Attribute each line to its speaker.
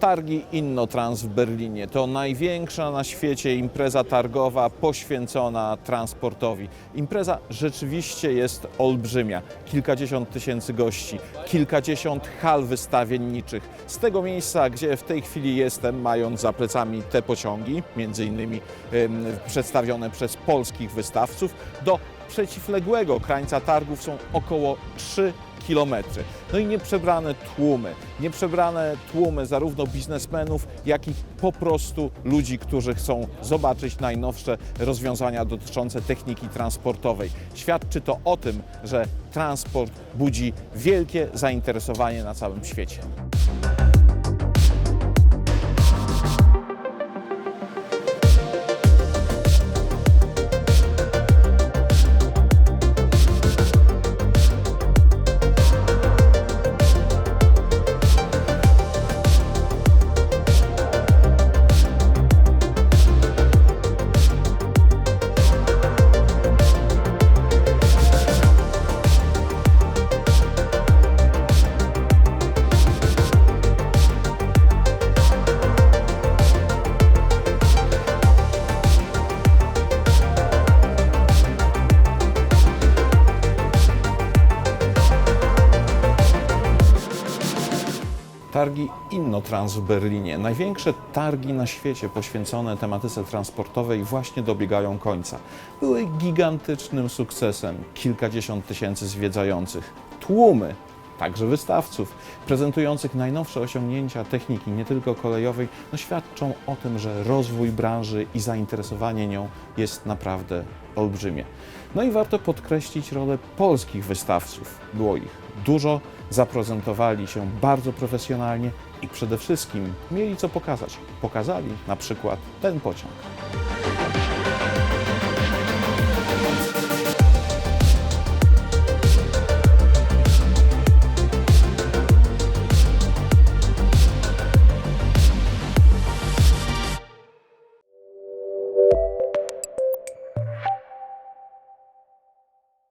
Speaker 1: Targi Innotrans w Berlinie to największa na świecie impreza targowa poświęcona transportowi. Impreza rzeczywiście jest olbrzymia. Kilkadziesiąt tysięcy gości, kilkadziesiąt hal wystawienniczych. Z tego miejsca, gdzie w tej chwili jestem, mając za plecami te pociągi, między innymi przedstawione przez polskich wystawców, do przeciwległego krańca targów są około 3 kilometry. No i nieprzebrane tłumy, nieprzebrane tłumy zarówno biznesmenów, jak i po prostu ludzi, którzy chcą zobaczyć najnowsze rozwiązania dotyczące techniki transportowej. Świadczy to o tym, że transport budzi wielkie zainteresowanie na całym świecie. Targi Innotrans w Berlinie. Największe targi na świecie poświęcone tematyce transportowej właśnie dobiegają końca. Były gigantycznym sukcesem, kilkadziesiąt tysięcy zwiedzających, tłumy, także wystawców, prezentujących najnowsze osiągnięcia techniki, nie tylko kolejowej, no świadczą o tym, że rozwój branży i zainteresowanie nią jest naprawdę olbrzymie. No i warto podkreślić rolę polskich wystawców. Było ich dużo, zaprezentowali się bardzo profesjonalnie i przede wszystkim mieli co pokazać. Pokazali na przykład ten pociąg.